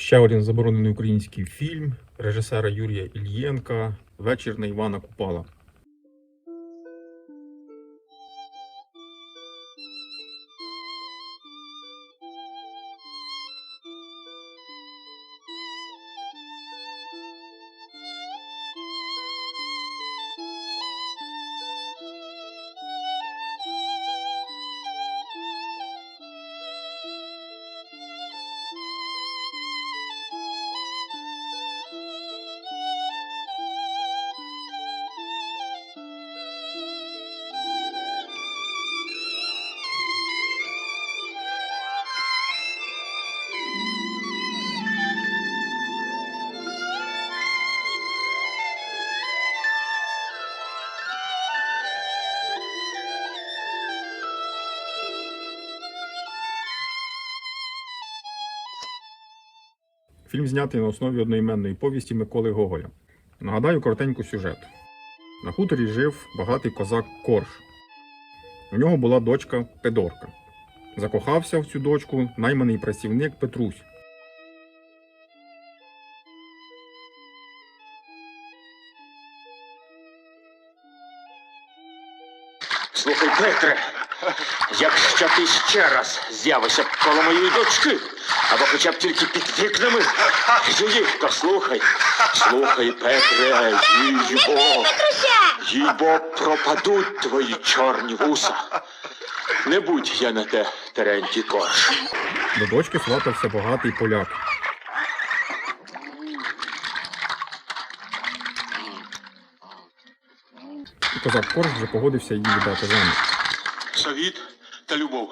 Ще один заборонений український фільм режисера Юрія Ільєнка Вечір на Івана Купала. Фільм знятий на основі одноіменної повісті Миколи Гоголя. Нагадаю коротенько сюжет. На хуторі жив багатий козак Корж. У нього була дочка Педорка. Закохався в цю дочку найманий працівник Петрусь. Слухай, Петре, якщо ти ще раз з'явишся коло моєї дочки, або хоча б тільки під вікнами, її, послухай, слухай, Петре, їй-бо, їй-бо пропадуть твої чорні вуса. Не будь я на те, Терентій Корж. До дочки сватався багатий поляк. І козак Корж вже погодився її віддати заміж. Совіт та любов.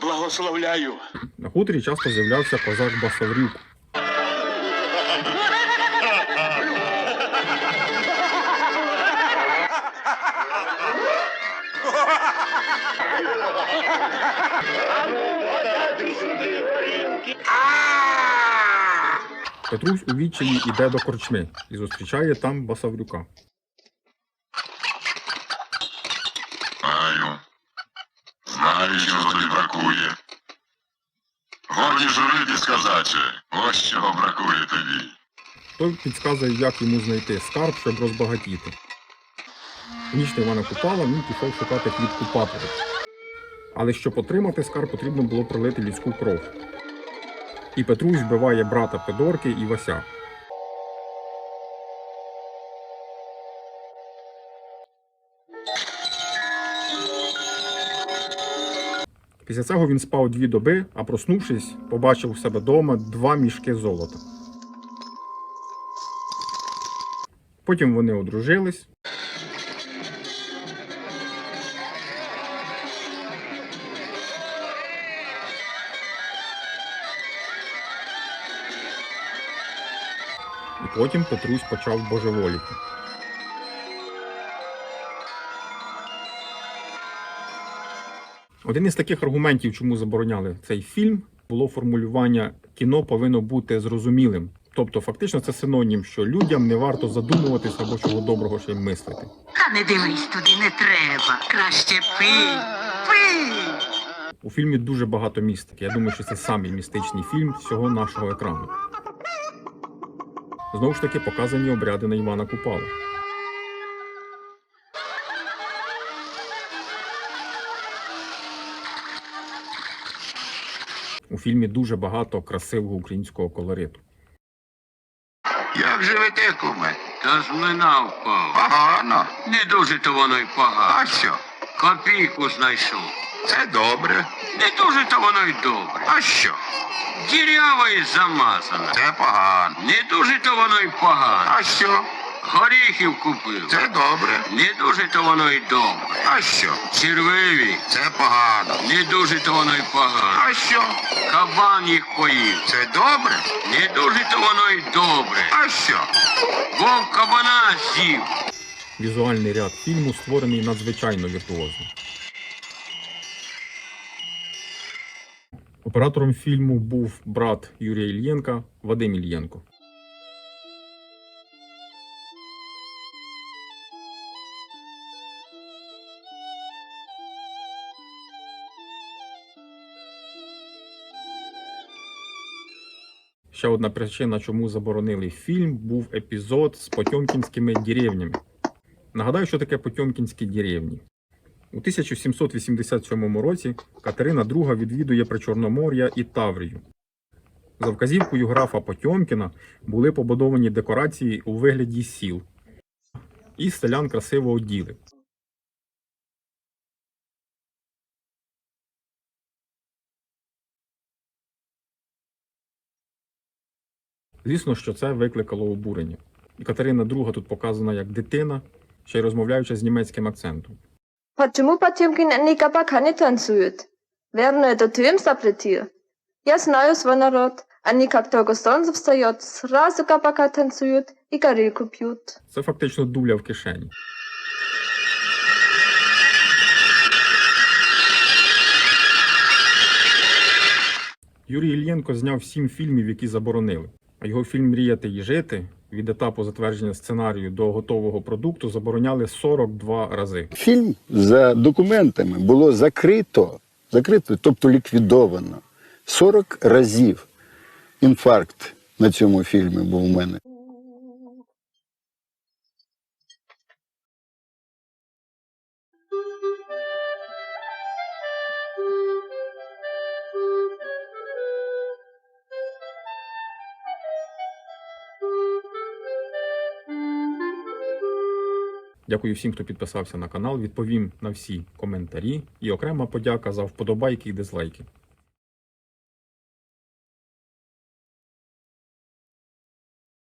Благословляю. На хуторі часто з'являвся козак Басаврюк. Петрусь у відчаї іде до корчми і зустрічає там Басаврюка. Знаю, чого тобі бракує. Годі журити, сказаче, ось чого бракує тобі. Той підказує, як йому знайти скарб, щоб розбагатіти. В ніч на Івана Купала він пішов шукати клітку папери. Але щоб отримати скарб, потрібно було пролити людську кров. І Петрусь вбиває брата Федорки і Вася. Після цього він спав дві доби, а проснувшись, побачив у себе вдома два мішки золота. Потім вони одружились. І потім Петрусь почав божеволіти. Один із таких аргументів, чому забороняли цей фільм, було формулювання кіно повинно бути зрозумілим. Тобто, фактично, це синонім, що людям не варто задумуватися або чого доброго ще й мислити. Та не дивись туди, не треба. Краще пий. Пий. У фільмі дуже багато містики. Я думаю, що це самий містичний фільм всього нашого екрану. Знову ж таки, показані обряди на Івана Купала. У фільмі дуже багато красивого українського колориту. Як живете, куме? Та з млина впав. Погано. Не дуже то воно й погано. А що? Копійку знайшов. Це добре. Не дуже то воно й добре. А що? Дірява і замазана. Це погано. Не дуже то воно й погано. А що? Горіхів купив. Це добре. Не дуже то воно й добре. А що? Червиві. Це погано. Не дуже то воно й погано. А що? Кабан їх поїв. Це добре. Не дуже то воно й добре. А що? Вовк кабана з'їв. Візуальний ряд фільму створений надзвичайно віртуозно. Оператором фільму був брат Юрія Ільєнка Вадим Ільєнко. Ще одна причина, чому заборонили фільм, був епізод з потьомкінськими деревнями. Нагадаю, що таке потьомкінські деревні. У 1787 році Катерина II відвідує Причорномор'я і Таврію. За вказівкою графа Потьомкіна були побудовані декорації у вигляді сіл, і селян красиво оділи. Звісно, що це викликало обурення. І Катерина II тут показана як дитина, ще й розмовляючи з німецьким акцентом. Почему Потемкин кабака не танцует? Верно, это ты им запретил? Я знаю свой народ. Они как только солнце встает, сразу кабака танцуют и горилку пьют. Це фактично дуля в кишені. Юрій Ільєнко зняв сім фільмів, які заборонили. Його фільм Мріяти і жити від етапу затвердження сценарію до готового продукту забороняли 42 рази. Фільм за документами було закрито, закрито, тобто ліквідовано 40 разів. Інфаркт на цьому фільмі був у мене. Дякую всім, хто підписався на канал. Відповім на всі коментарі і окрема подяка за вподобайки і дизлайки.